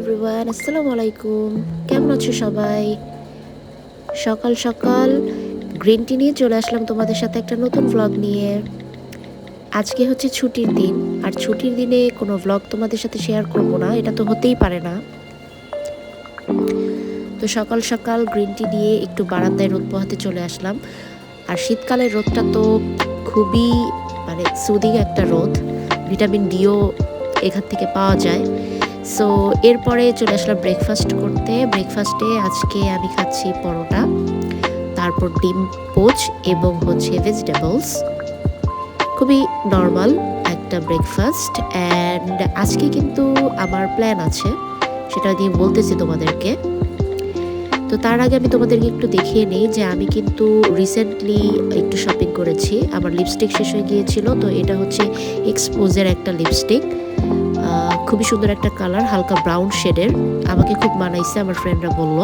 Everyone আসসালামু আলাইকুম। কেমন আছো সবাই? সকাল সকাল গ্রিন টি নিয়ে চলে আসলাম তোমাদের সাথে একটা নতুন ভ্লগ নিয়ে। আজকে হচ্ছে ছুটির দিন, আর ছুটির দিনে কোনো ভ্লগ তোমাদের সাথে শেয়ার করব না, এটা তো হতেই পারে না। তো সকাল সকাল গ্রিন টি নিয়ে একটু বারান্দায় রোদ পোহাতে চলে আসলাম। আর শীতকালের রোদটা তো খুবই মানে সুদিং একটা রোদ। ভিটামিন ডিও এখান থেকে পাওয়া যায়। সো এরপরে চলে আসলাম ব্রেকফাস্ট করতে। ব্রেকফাস্টে আজকে আমি খাচ্ছি পরোটা, তারপর ডিম, পোচ এবং হচ্ছে ভেজিটেবলস খুবই নর্মাল একটা ব্রেকফাস্ট অ্যান্ড আজকে কিন্তু আমার প্ল্যান আছে, সেটা দিয়ে বলতেছি তোমাদেরকে। তো তার আগে আমি তোমাদেরকে একটু দেখিয়ে নিই যে আমি কিন্তু রিসেন্টলি একটু শপিং করেছি। আমার লিপস্টিক শেষ হয়ে গিয়েছিল, তো এটা হচ্ছে এক্সপোজের একটা লিপস্টিক খুবই সুন্দর একটা কালার, হালকা ব্রাউন শেডের আমাকে খুব মানাইছে, আমার ফ্রেন্ডরা বলল।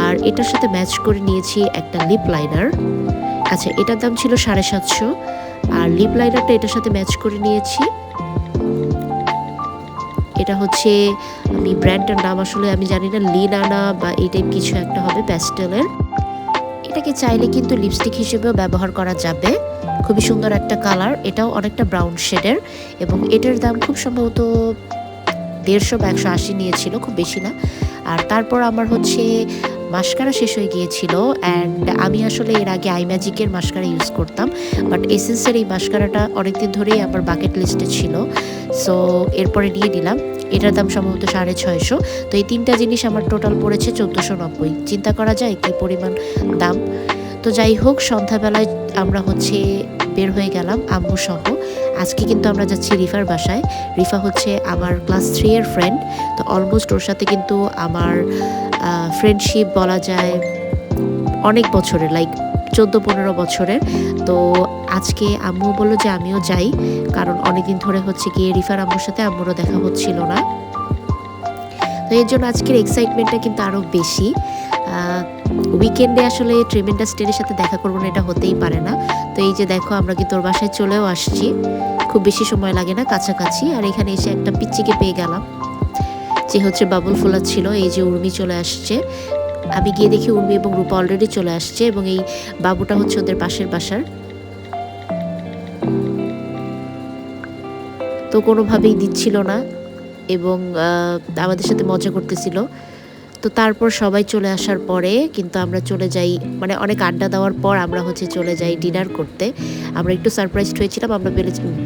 আর এটার সাথে ম্যাচ করে নিয়েছি একটা লিপ লাইনার আচ্ছা এটার দাম ছিল সাড়ে সাতশো। আর লিপ লাইনারটা এটার সাথে ম্যাচ করে নিয়েছি। এটা হচ্ছে, আমি ব্র্যান্ডটার নাম আসলে আমি জানি না লিনানা বা এই টাইপ কিছু একটা হবে প্যাস্টেলের এটাকে চাইলে কিন্তু লিপস্টিক হিসেবেও ব্যবহার করা যাবে। খুবই সুন্দর একটা কালার এটাও অনেকটা ব্রাউন শেডের এবং এটার দাম খুব সম্ভবত দেড়শো বা একশো আশি নিয়েছিল, খুব বেশি না। আর তারপর আমার হচ্ছে মাস্কারা শেষ হয়ে গিয়েছিল অ্যান্ড আমি আসলে এর আগে আই ম্যাজিকের মাস্কারা ইউজ করতাম বাট এসেন্সের এই মাস্কারাটা অনেকদিন ধরেই আমার বাকেট লিস্টে ছিল সো এরপরে নিয়ে নিলাম এটার দাম সম্ভবত সাড়ে ছয়শো। তো এই তিনটা জিনিস আমার টোটাল পড়েছে চোদ্দোশো নব্বই। চিন্তা করা যায় কি পরিমাণ দাম? তো যাই হোক, সন্ধ্যাবেলায় আমরা হচ্ছে বের হয়ে গেলাম আম্মু সহ। আজকে কিন্তু আমরা যাচ্ছি রিফার বাসায়। রিফা হচ্ছে আমার ক্লাস থ্রি এর ফ্রেন্ড তো অলমোস্ট ওর সাথে কিন্তু আমার ফ্রেন্ডশিপ বলা যায় অনেক বছরের লাইক চোদ্দ পনেরো বছরের। তো আজকে আম্মু বলল যে আমিও যাই, কারণ অনেকদিন ধরে হচ্ছে গিয়ে রিফার আম্মুর সাথে আম্মুরও দেখা হচ্ছিল না। তো এর জন্য আজকের এক্সাইটমেন্টটা কিন্তু আরও বেশি। উইকেন্ডে আসলে ট্রেমেন্ডাস টেনের সাথে দেখা করব না, এটা হতেই পারে না। তো এই যে দেখো, আমরা কিন্তু ওর বাসায় চলেও আসছি। খুব বেশি সময় লাগে না কাছাকাছি। আর এখানে এসে একটা পিচ্চিকে পেয়ে গেলাম। যে হচ্ছে বাবুল ফুলা ছিল, এই যে উর্মি চলে আসছে। আমি গিয়ে দেখি উর্মি এবং রূপা অলরেডি চলে আসছে এবং এই বাবুটা হচ্ছে ওদের পাশের বাসার। তো কোনোভাবেই দিচ্ছিল না এবং আমাদের সাথে মজা করতেছিল। তো তারপর সবাই চলে আসার পরে কিন্তু আমরা চলে যাই মানে অনেক আড্ডা দেওয়ার পর আমরা হচ্ছে চলে যাই ডিনার করতে। আমরা একটু সারপ্রাইজড হয়েছিলাম, আমরা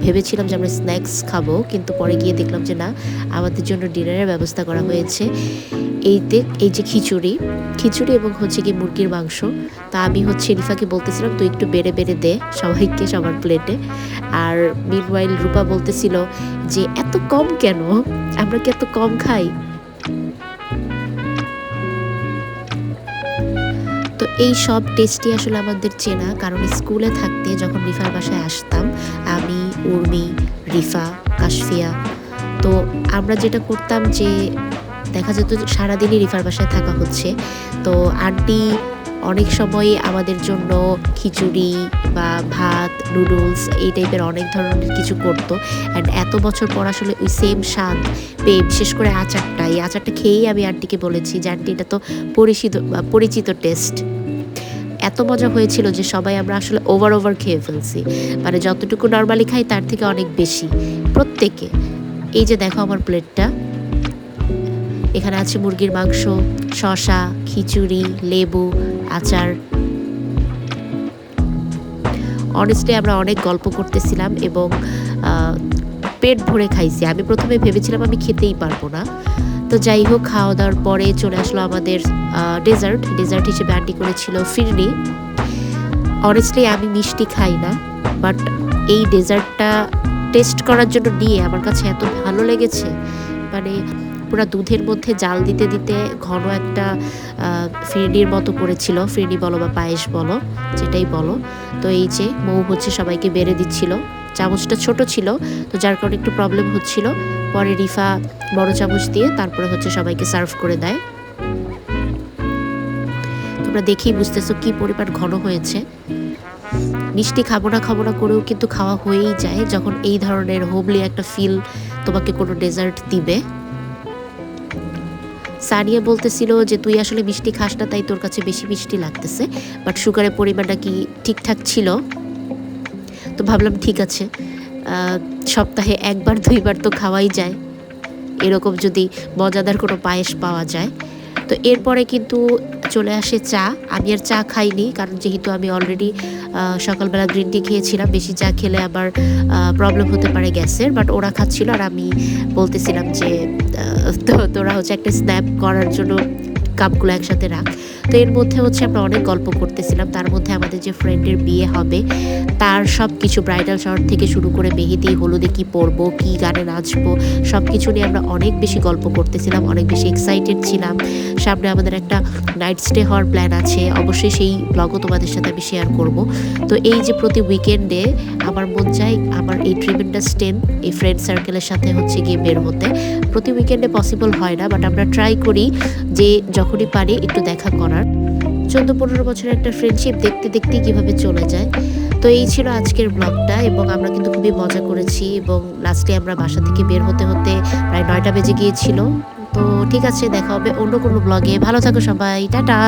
ভেবেছিলাম যে আমরা স্ন্যাক্স খাব, কিন্তু পরে গিয়ে দেখলাম যে না, আমাদের জন্য ডিনারের ব্যবস্থা করা হয়েছে। এইতে এই যে খিচুড়ি খিচুড়ি এবং হচ্ছে কি মুরগির মাংস। তা আমি হচ্ছে রিফাকে বলতেছিলাম, তুই একটু বেড়ে বেড়ে দে সবাইকে সবার প্লেটে আর মিনওয়াইল রূপা বলতেছিল যে, এত কম কেন? আমরা কি এত কম খাই? এই সব টেস্টই আসলে আমাদের চেনা, কারণ স্কুলে থাকতে যখন রিফার বাসায় আসতাম, আমি, উর্মি, রিফা, কাশফিয়া, তো আমরা যেটা করতাম যে, দেখা যেত সারাদিনই রিফার বাসায় থাকা হচ্ছে, তো আন্টি অনেক সময় আমাদের জন্য খিচুড়ি বা ভাত নুডলস এই টাইপের অনেক ধরনের কিছু করতো অ্যান্ড এত বছর পর আসলে ওই সেম স্বাদ পেয়ে, বিশেষ করে আচারটা, এই আচারটা খেয়েই আমি আন্টিকে বলেছি যে, আন্টি, এটা তো পরিচিত পরিচিত টেস্ট এত মজা হয়েছিল যে সবাই আমরা আসলে ওভার ওভার খেয়ে ফেলছি। মানে যতটুকু নর্মালি খাই তার থেকে অনেক বেশি। প্রত্যেকে, এই যে দেখো আমার প্লেটটা। এখানে আছে মুরগির মাংস শশা খিচুড়ি, লেবু, আচার। অনেস্টলি আমরা অনেক গল্প করতেছিলাম এবং পেট ভরে খাইছি। আমি প্রথমে ভেবেছিলাম আমি খেতেই পারব না। তো যাই হোক খাওয়া দাওয়ার পরে চলে আসলো আমাদের ডেজার্ট ডেজার্ট হিসেবে আন্টি করেছিল ফিরনি। অনেস্টলি আমি মিষ্টি খাই না বাট এই ডেজার্টটা টেস্ট করার জন্য নিয়ে আমার কাছে এত ভালো লেগেছে। মানে পুরো দুধের মধ্যে জাল দিতে দিতে ঘন একটা ফিরনির মতো করেছিল ফিরনি বলো বা পায়েস বলো, যেটাই বলো। তো এই যে, মৌ হচ্ছে সবাইকে বেড়ে দিচ্ছিল। চামচটা ছোট ছিল, তো যার কারণে একটু প্রবলেম হচ্ছিল। পরে রিফা বড় চামচ দিয়ে তারপরে হচ্ছে সবাইকে সার্ভ করে দেয়। তোমরা দেখেই বুঝতেছো কি পরিমাণ ঘন হয়েছে। মিষ্টি খাব না খাব না করেও কিন্তু খাওয়া হয়েই যায়, যখন এই ধরনের হোমলি একটা ফিল তোমাকে কোনো ডেজার্ট দিবে। সানিয়া বলতেছিল যে, তুই আসলে মিষ্টি খাস না, তাই তোর কাছে বেশি মিষ্টি লাগতেছে বাট সুগারের পরিমাণটা কি ঠিকঠাক ছিল? তো ভাবলাম ঠিক আছে সপ্তাহে একবার দুইবার তো খাওয়াই যায়। এরকম যদি মজাদার কোনো পায়েস পাওয়া যায়। তো এরপরে কিন্তু চলে আসে চা। আমি আর চা খাইনি, কারণ যেহেতু আমি অলরেডি সকালবেলা গ্রিন টি খেয়েছিলাম, বেশি চা খেলে আবার প্রবলেম হতে পারে গ্যাসের। বাট ওরা খাচ্ছিল আর আমি বলতেছিলাম যে তো তোরা হচ্ছে একটা স্ন্যাপ করার জন্য কাপগুলো একসাথে রাখ। তো এর মধ্যে হচ্ছে আমরা অনেক গল্প করতেছিলাম। তার মধ্যে আমাদের যে ফ্রেন্ডের বিয়ে হবে, তার সব কিছু ব্রাইডাল শাওয়ার থেকে শুরু করে মেহেদি, হলুদে কি পরবো, কি গানে নাচবো সব কিছু নিয়ে আমরা অনেক বেশি গল্প করতেছিলাম, অনেক বেশি এক্সাইটেড ছিলাম। সামনে আমাদের একটা নাইট স্টে হওয়ার প্ল্যান আছে, অবশ্যই সেই ব্লগও তোমাদের সাথে আমি শেয়ার করব। তো এই যে প্রতি উইকেন্ডে আমার মন চাই আমার এই ট্রিমেন্ডাস টেন এই ফ্রেন্ড সার্কেলের সাথে হচ্ছে গিয়ে বের হতে। প্রতি উইকেন্ডে পসিবল হয় না বাট আমরা ট্রাই করি যে যখনই পারি একটু দেখা করার। চোদ্দ পনেরো বছরের একটা ফ্রেন্ডশিপ দেখতে দেখতে কীভাবে চলে যায়। তো এই ছিল আজকের ব্লগটা এবং আমরা কিন্তু খুবই মজা করেছি এবং লাস্টে আমরা বাসা থেকে বের হতে হতে প্রায় নয়টা বেজে গিয়েছিল। তো ঠিক আছে, দেখা হবে অন্য কোনো ব্লগে ভালো থাকো সবাই, টাটা!